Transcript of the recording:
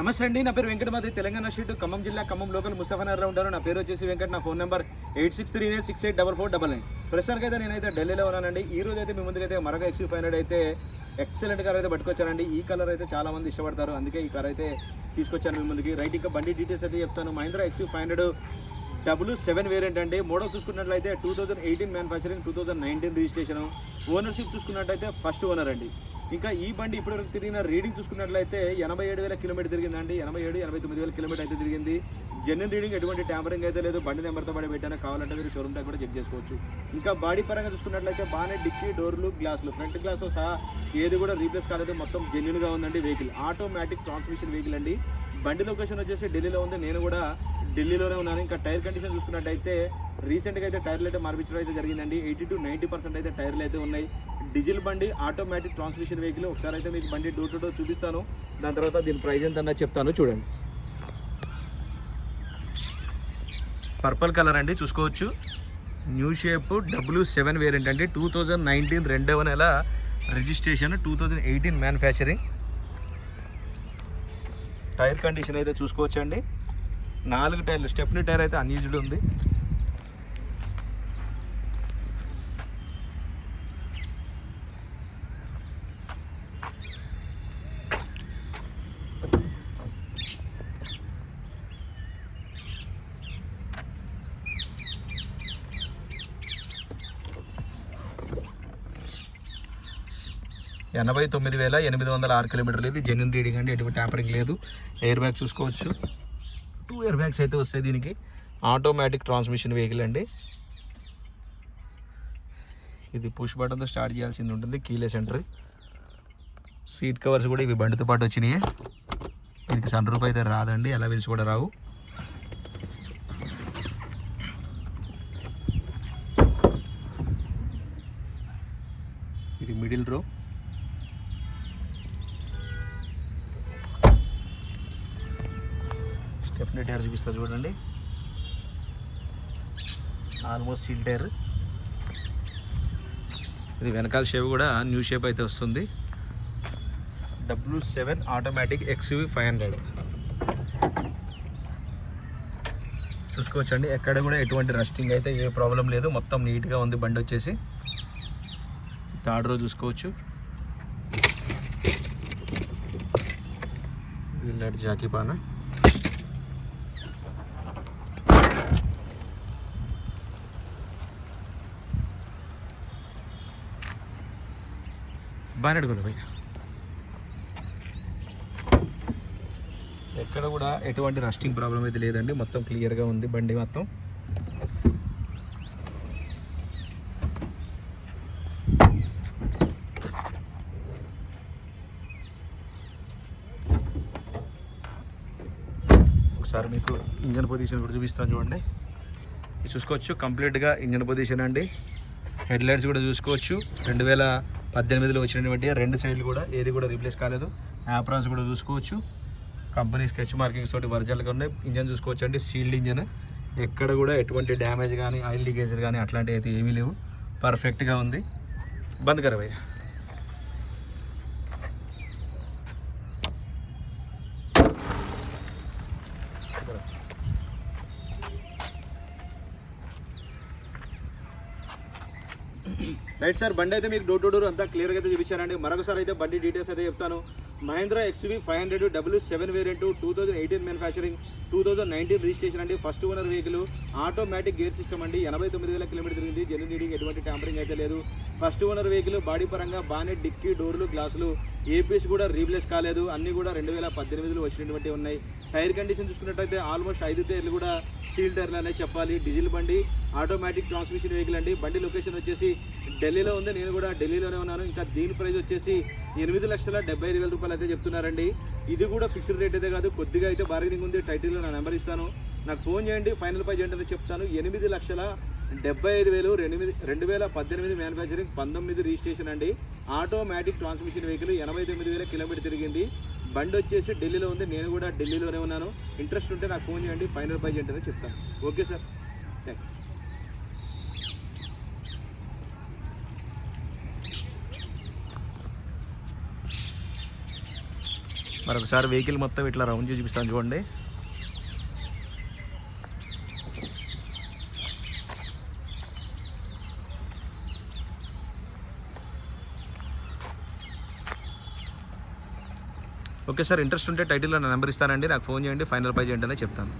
నమస్తే అండి నా పేరు వెంకటమాది తెలంగాణ స్టేట్ ఖమ్మం జిల్లా ఖమ్మం లోకల్ ముస్తఫానగర్లో ఉంటారు. నా పేరు వచ్చేసి వెంకట నా phone number eight six three eight six eight double four double nine. ప్రస్తుతానికి అయితే నేనైతే ఢిల్లీలో ఉన్నానండి. ఈ రోజు అయితే మీ ముందుకైతే మరొక ఎక్స్యూ ఫైవ్ హండ్రెడ్ అయితే ఎక్సలెంట్ కార్ అయితే పట్టుకొచ్చానండి ఈ కలర్ అయితే చాలా మంది ఇష్టపడతారు. అందుకే ఈ కార్ అయితే తీసుకొచ్చాను మీ ముందుకి. రైట్ ఇంకా బండి డీటెయిల్స్ అయితే చెప్తాను. Mahindra XUV five hundred double seven variant అండి. మోడల్ చూసుకున్నట్లయితే two thousand eighteen manufacturing two thousand nineteen registration ownership చూసుకున్నట్లయితే ఫస్ట్ ఓనర్ అండి. ఇంకా ఈ బండి ఇప్పటివరకు తిరిగిన రీడింగ్ చూసుకున్నట్లయితే ఎనభై ఏడు వేల కిలోమీటర్ తిరిగిందండి. ఎనభై ఏడు ఎనభై తొమ్మిది వేల కిలోమీటర్ అయితే తిరిగింది. జెన్యున్ రీడింగ్ ఎటువంటి ట్యాంపరింగ్ అయితే లేదు. బండి నెంబర్తో పడి పెట్టాను. కావాలంటే మీరు షోరూమ్ ట్యాగ్ కూడా చెక్ చేసుకోవచ్చు. ఇంకా బాడీ పరంగా చూసుకున్నట్లయితే బాగానే డిక్కీ డోర్లు గ్లాసులు ఫ్రంట్ గ్లాస్తో సహా ఏది కూడా రీప్లేస్ కాలేదు. మొత్తం జెన్యున్గా ఉందండి వెహికల్ ఆటోమేటిక్ ట్రాన్స్మిషన్ వెహికల్ అండి. బండి లొకేషన్ వచ్చేసి ఢిల్లీలో ఉంది. నేను కూడా ఢిల్లీలోనే ఉన్నాను ఇంకా టైర్ కండిషన్ చూసుకున్నట్టయితే రీసెంట్గా అయితే టైర్లు అయితే మార్పించడం అయితే జరిగిందండి. ఎయిటీ టు నైంటీ పర్సెంట్ అయితే టైర్లు అయితే ఉన్నాయి. డీజిల్ బండి ఆటోమేటిక్ ట్రాన్స్మిషన్ వెహికల్. ఒకసారి అయితే మీకు బండి డోర్ టు డోర్ చూపిస్తాను. దాని తర్వాత దీని ప్రైస్ ఎంత అన్నది చెప్తాను. చూడండి. పర్పుల్ కలర్ అండి చూసుకోవచ్చు. New shape W seven variant అండి. టూ థౌజండ్ నైన్టీన్ రెండవ నెల registration two thousand eighteen manufacturing. Tyre condition అయితే చూసుకోవచ్చండి. నాలుగు టైర్లు. స్టెప్ని టైర్ అయితే అన్యూజ్డ్ ఉంది. ఎనభై తొమ్మిది వేల ఎనిమిది వందల ఆరు కిలోమీటర్లు. ఇది జెన్యున్ రీడింగ్ అండి. ఎటువంటి ట్యాపరింగ్ లేదు. ఎయిర్ బ్యాగ్ చూసుకోవచ్చు. ఇయర్ బ్యాగ్స్ అయితే వస్తాయి దీనికి. ఆటోమేటిక్ ట్రాన్స్మిషన్ వెహికల్ అండి. ఇది పుష్ బటన్తో స్టార్ట్ చేయాల్సింది ఉంటుంది. కీలెస్ ఎంట్రీ సీట్ కవర్స్ కూడా ఇవి బండితో పాటు వచ్చినాయి. దీనికి సన్ రూప్ అయితే రాదండి. ఎలా వెలిసి కూడా రావు. ఇది మిడిల్ రో స్టెప్నీ టైర్ చూపిస్తా చూడండి. Almost seal tyre. ఇది వెనకాల షేప్ కూడా న్యూ షేప్ అయితే వస్తుంది. W seven automatic XUV five hundred చూసుకోవచ్చండి. ఎక్కడ కూడా ఎటువంటి రస్టింగ్ అయితే ఏ ప్రాబ్లం లేదు. మొత్తం నీట్గా ఉంది బండి వచ్చేసి. థర్డ్ రో చూసుకోవచ్చు. వీళ్ళ జాకీ పానా. బాగానే అడుగులు భయ్య ఎక్కడ కూడా ఎటువంటి రస్టింగ్ ప్రాబ్లం అయితే లేదండి. మొత్తం క్లియర్గా ఉంది బండి మొత్తం. ఒకసారి మీకు ఇంజన్ పొజిషన్ కూడా చూపిస్తాను చూడండి. చూసుకోవచ్చు. కంప్లీట్గా ఇంజన్ పొజిషన్ అండి. హెడ్ లైట్స్ కూడా చూసుకోవచ్చు. రెండు వేల పద్దెనిమిదిలో వచ్చినటువంటి రెండు సైడ్లు కూడా ఏది కూడా రీప్లేస్ కాలేదు. యాప్రాన్స్ కూడా చూసుకోవచ్చు. కంపెనీ స్కెచ్ మార్కింగ్స్ తోటి ఒరిజినల్గా ఉన్నాయి. ఇంజన్ చూసుకోవచ్చు అండి సీల్డ్ ఇంజన్ ఎక్కడ కూడా ఎటువంటి డ్యామేజ్ కానీ ఆయిల్ లీకేజ్ కానీ అట్లాంటివి అయితే ఏమీ లేవు. పర్ఫెక్ట్గా ఉంది. బంద్ కరవయ్యా రైట్ సార్ బండి అయితే మీకు డోర్ టు డోర్ అంతా క్లియర్గా అయితే చూపించానండి మరొకసారి అయితే బండి డీటెయిల్స్ అయితే చెప్తాను. Mahindra XUV five hundred W seven variant two thousand eighteen manufacturing two thousand nineteen registration అండి. First owner vehicle automatic gear system అండి. ఎనభై తొమ్మిది వేల కిలోమీటర్ తిరిగింది. జెన్యున్ రీడింగ్ ఎటువంటి ట్యాంపరింగ్ అయితే లేదు. ఫస్ట్ ఓనర్ వెహికల్ బాడీ పరంగా బాగానే డిక్కీ డోర్లు గ్లాసులు ఏపీస్ కూడా రీప్లేస్ కాలేదు. అన్నీ కూడా రెండు వేల పద్దెనిమిదిలో వచ్చినటువంటి ఉన్నాయి. టైర్ కండిషన్ చూసుకున్నట్టయితే ఆల్మోస్ట్ ఐదు టైర్లు కూడా సీల్ టైర్లు అనే చెప్పాలి. డీజిల్ బండి ఆటోమేటిక్ ట్రాన్స్మిషన్ వెహికల్ అండి. బండి లొకేషన్ వచ్చేసి ఢిల్లీలో ఉంది. నేను కూడా ఢిల్లీలోనే ఉన్నాను. ఇంకా దీని ప్రైస్ వచ్చేసి ఎనిమిది లక్షల డెబ్బై ఐదు వేల రూపాయలు అయితే చెప్తున్నారండి. ఇది కూడా ఫిక్స్డ్ రేట్ అయితే కాదు. కొద్దిగా అయితే బార్గెనింగ్ ఉంది. టైటిల్లో నా నెంబర్ ఇస్తాను. నాకు ఫోన్ చేయండి. ఫైనల్ ప్రైజ్ ఏంటంటే చెప్తాను. ఎనిమిది లక్షల డెబ్బై ఐదు వేలు ఎనిమిది రెండు వేల పద్దెనిమిది మ్యానుఫ్యాక్చరింగ్ పంతొమ్మిది రిజిస్ట్రేషన్ అండి. ఆటోమేటిక్ ట్రాన్స్మిషన్ వెహికల్ ఎనభై తొమ్మిది వేల కిలోమీటర్ తిరిగింది. బండి వచ్చేసి ఢిల్లీలో ఉంది. నేను కూడా ఢిల్లీలోనే ఉన్నాను. ఇంట్రెస్ట్ ఉంటే నాకు ఫోన్ చేయండి. ఫైనల్ ప్రైజ్ ఏంటనే చెప్తాను. Okay sir. థ్యాంక్ యూ మరొకసారి వెహికల్ మొత్తం ఇట్లా రౌండ్ చేసి చూపిస్తాను చూడండి. ఓకే సార్ ఇంట్రెస్ట్ ఉంటే టైటిల్లో నా నెంబర్ ఇస్తానండి. నాకు ఫోన్ చేయండి ఫైనల్ ప్రైజ్ ఏంటనే చెప్తాను.